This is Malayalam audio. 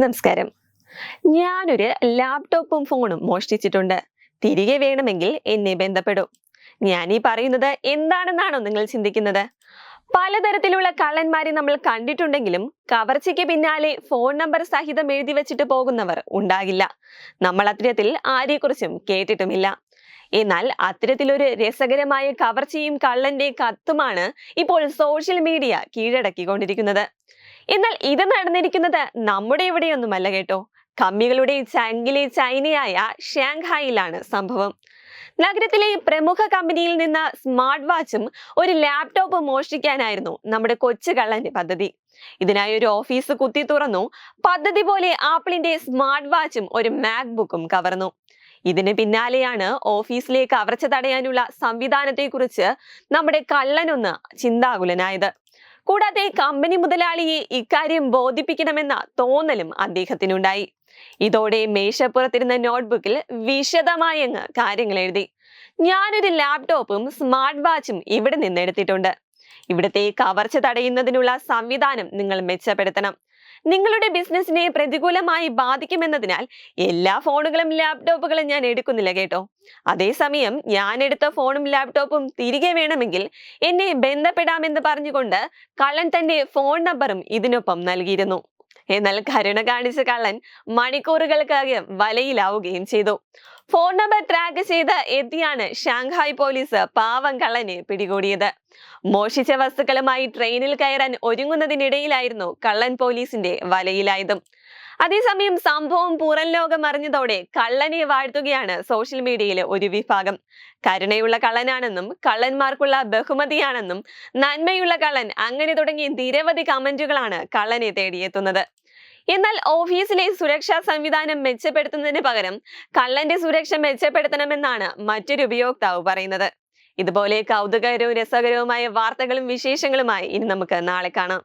നമസ്കാരം. ഞാനൊരു ലാപ്ടോപ്പും ഫോണും മോഷ്ടിച്ചിട്ടുണ്ട്. തിരികെ വേണമെങ്കിൽ എന്നെ ബന്ധപ്പെടൂ. ഞാൻ ഈ പറയുന്നത് എന്താണെന്നാണോ നിങ്ങൾ ചിന്തിക്കുന്നത്? പലതരത്തിലുള്ള കള്ളന്മാരെ നമ്മൾ കണ്ടിട്ടുണ്ടെങ്കിലും കവർച്ചയ്ക്ക് പിന്നാലെ ഫോൺ നമ്പർ സഹിതം എഴുതി വെച്ചിട്ട് പോകുന്നവർ ഉണ്ടാകില്ല. നമ്മൾ അത്തരത്തിൽ ആരെക്കുറിച്ചും കേട്ടിട്ടുമില്ല. എന്നാൽ അത്തരത്തിലൊരു രസകരമായ കവർച്ചയും കള്ളന്റെ കത്തുമാണ് ഇപ്പോൾ സോഷ്യൽ മീഡിയ കീഴടക്കിക്കൊണ്ടിരിക്കുന്നത്. എന്നാൽ ഇത് നടന്നിരിക്കുന്നത് നമ്മുടെ ഇവിടെയൊന്നുമല്ല കേട്ടോ. കമ്മികളുടെ ചങ്കിലെ ചൈനയായ ഷാങ്ഹായിലാണ് സംഭവം. നഗരത്തിലെ പ്രമുഖ കമ്പനിയിൽ നിന്ന് സ്മാർട്ട് വാച്ചും ഒരു ലാപ്ടോപ്പ് മോഷ്ടിക്കാനായിരുന്നു നമ്മുടെ കൊച്ചു കള്ളന്റെ പദ്ധതി. ഇതിനായി ഒരു ഓഫീസ് കുത്തി തുറന്നു. പദ്ധതി പോലെ ആപ്പിളിന്റെ സ്മാർട്ട് വാച്ചും ഒരു മാക്ബുക്കും കവർന്നു. ഇതിന് പിന്നാലെയാണ് ഓഫീസിലെ കവർച്ച തടയാനുള്ള സംവിധാനത്തെക്കുറിച്ച് നമ്മുടെ കള്ളനൊന്ന് ചിന്താകുലനായത്. കൂടാതെ കമ്പനി മുതലാളിയെ ഇക്കാര്യം ബോധിപ്പിക്കണമെന്ന തോന്നലും അദ്ദേഹത്തിനുണ്ടായി. ഇതോടെ മേശപ്പുറത്തിരുന്ന നോട്ട്ബുക്കിൽ വിശദമായി അങ്ങ് കാര്യങ്ങൾ എഴുതി. ഞാനൊരു ലാപ്ടോപ്പും സ്മാർട്ട് വാച്ചും ഇവിടെ നിന്ന് എടുത്തിട്ടുണ്ട്. ഇവിടുത്തെ കവർച്ച തടയുന്നതിനുള്ള സംവിധാനം നിങ്ങൾ മെച്ചപ്പെടുത്തണം. നിങ്ങളുടെ ബിസിനസ്സിനെ പ്രതികൂലമായി ബാധിക്കുമെന്നതിനാൽ എല്ലാ ഫോണുകളും ലാപ്ടോപ്പുകളും ഞാൻ എടുക്കുന്നില്ല കേട്ടോ. അതേസമയം ഞാൻ എടുത്ത ഫോണും ലാപ്ടോപ്പും തിരികെ വേണമെങ്കിൽ എന്നെ ബന്ധപ്പെടാമെന്ന് പറഞ്ഞുകൊണ്ട് കള്ളൻ തന്റെ ഫോൺ നമ്പറും ഇതിനൊപ്പം നൽകിയിരുന്നു. എന്നാൽ കരുണ കാണിച്ച കള്ളൻ മണിക്കൂറുകൾക്കകം വലയിലാവുകയും ചെയ്തു. ഫോൺ നമ്പർ ട്രാക്ക് ചെയ്ത് എത്തിയാണ് ഷാങ്ഹായ് പോലീസ് പാവം കള്ളനെ പിടികൂടിയത്. മോഷിച്ച വസ്തുക്കളുമായി ട്രെയിനിൽ കയറാൻ ഒരുങ്ങുന്നതിനിടയിലായിരുന്നു കള്ളൻ പോലീസിന്റെ വലയിലായതും. അതേസമയം സംഭവം പുറം ലോകം അറിഞ്ഞതോടെ കള്ളനെ വാഴ്ത്തുകയാണ് സോഷ്യൽ മീഡിയയിലെ ഒരു വിഭാഗം. കരുണയുള്ള കള്ളനാണെന്നും കള്ളന്മാർക്കുള്ള ബഹുമതിയാണെന്നും നന്മയുള്ള കള്ളൻ അങ്ങനെ തുടങ്ങി നിരവധി കമന്റുകളാണ് കള്ളനെ തേടിയെത്തുന്നത്. എന്നാൽ ഓഫീസിലെ സുരക്ഷാ സംവിധാനം മെച്ചപ്പെടുത്തുന്നതിന് പകരം കള്ളന്റെ സുരക്ഷ മെച്ചപ്പെടുത്തണമെന്നാണ് മറ്റൊരു ഉപയോക്താവ് പറയുന്നത്. ഇതുപോലെ കൗതുകകരവും രസകരവുമായ വാർത്തകളും വിശേഷങ്ങളുമായി ഇനി നമുക്ക് നാളെ കാണാം.